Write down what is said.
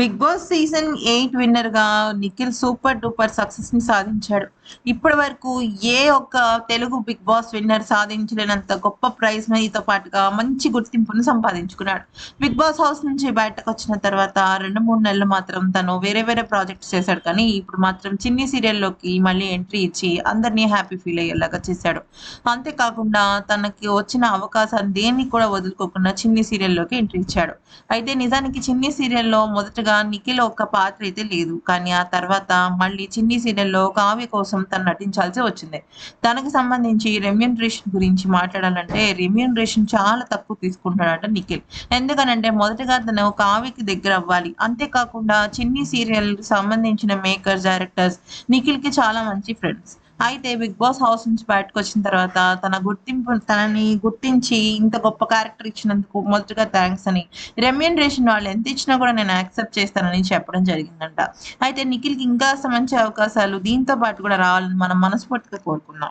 Big Boss season eight విన్నర్గా Nikhil super duper సక్సెస్ని సాధించాడు. ఇప్పటి వరకు ఏ ఒక్క తెలుగు బిగ్ బాస్ విన్నర్ సాధించలేనంత గొప్ప ప్రైజ్ మనీతో పాటుగా మంచి గుర్తింపును సంపాదించుకున్నాడు. బిగ్ బాస్ హౌస్ నుంచి బయటకు వచ్చిన తర్వాత రెండు మూడు నెలలు మాత్రం తను వేరే వేరే ప్రాజెక్ట్స్ చేశాడు. కానీ ఇప్పుడు మాత్రం చిన్ని సీరియల్లోకి మళ్ళీ ఎంట్రీ ఇచ్చి అందరినీ హ్యాపీ ఫీల్ అయ్యేలాగా చేశాడు. అంతేకాకుండా తనకి వచ్చిన అవకాశాన్ని దేన్ని కూడా వదులుకోకుండా చిన్ని సీరియల్లోకి ఎంట్రీ ఇచ్చాడు. అయితే నిజానికి చిన్ని సీరియల్లో మొదటగా నిఖిల్ ఒక్క పాత్ర అయితే లేదు. కానీ ఆ తర్వాత మళ్ళీ చిన్ని సీరియల్లో కావ్య కోసం తను నటించాల్సి వచ్చింది. తనకు సంబంధించి రెమ్యూనరేషన్ గురించి మాట్లాడాలంటే రెమ్యూనరేషన్ చాలా తక్కువ తీసుకుంటాడట నిఖిల్. ఎందుకనంటే మొదటగా తను కావ్యకి దగ్గర అవ్వాలి. అంతేకాకుండా చిన్ని సీరియల్ సంబంధించిన మేకర్స్ డైరెక్టర్స్ నిఖిల్కి చాలా మంచి ఫ్రెండ్స్. అయితే బిగ్ బాస్ హౌస్ నుంచి బయటకు వచ్చిన తర్వాత తన గుర్తింపు తనని గుర్తించి ఇంత గొప్ప క్యారెక్టర్ ఇచ్చినందుకు మొదటగా థ్యాంక్స్ అని రెమ్యూనరేషన్ వాళ్ళు ఎంత ఇచ్చినా కూడా నేను యాక్సెప్ట్ చేస్తానని చెప్పడం జరిగిందంట. అయితే నిఖిల్కి ఇంకా మంచి అవకాశాలు దీంతో పాటు కూడా రావాలని మనం మనస్ఫూర్తిగా కోరుకుందాం.